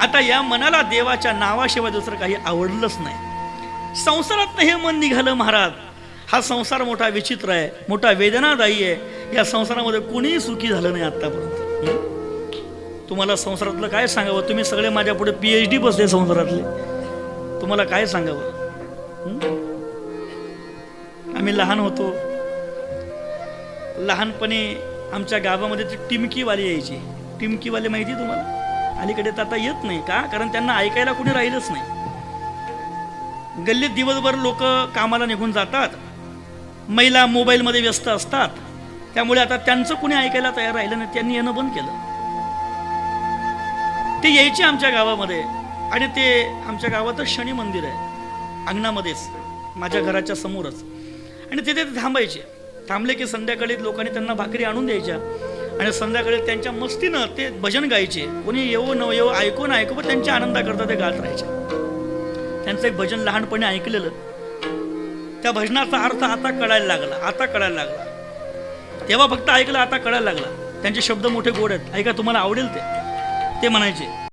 आता या मनाला देवाच्या नावाशिवाय दुसरं काही आवडलंच नाही. संसारात हे मन निघालं महाराज. हा संसार मोठा विचित्र आहे मोठा वेदनादायी आहे. या संसारामध्ये कोणीही सुखी झालं नाही आतापर्यंत. तुम्हाला संसारातलं काय सांगावं? तुम्ही सगळे माझ्या पुढे पी एच डी बसले संसारातले. तुम्हाला काय सांगावं? आम्ही लहान होतो. लहानपणी आमच्या गावामध्ये ती टिमकीवाली यायची. टिमकीवाले माहिती आहे तुम्हाला? अलीकडे तर आता येत नाही का? कारण त्यांना ऐकायला कुणी राहिलंच नाही. गल्लीत दिवसभर लोक कामाला निघून जातात. महिला मोबाईलमध्ये व्यस्त असतात. त्यामुळे आता त्यांचं कुणी ऐकायला तयार राहिलं नाही त्यांनी येणं बंद केलं. ते यायचे आमच्या गावामध्ये. आणि ते आमच्या गावातच शनी मंदिर आहे. अंगणामध्येच माझ्या घराच्या समोरच. आणि तिथे ते थांबायचे. थांबले की संध्याकाळी लोकांनी त्यांना भाकरी आणून द्यायच्या. आणि संध्याकाळी त्यांच्या मस्तीनं ते भजन गायचे. कोणी येऊ न येऊ ऐकून ऐकू पण त्यांच्या आनंदाकरता ते गात राहायचे. त्यांचं एक भजन लहानपणी ऐकलेलं. त्या भजनाचा अर्थ आता कळायला लागला आता कळायला लागला. तेव्हा फक्त ऐकलं आता कळायला लागला. त्यांचे शब्द मोठे गोड आहेत. ऐका तुम्हाला आवडेल ते. ते म्हणायचे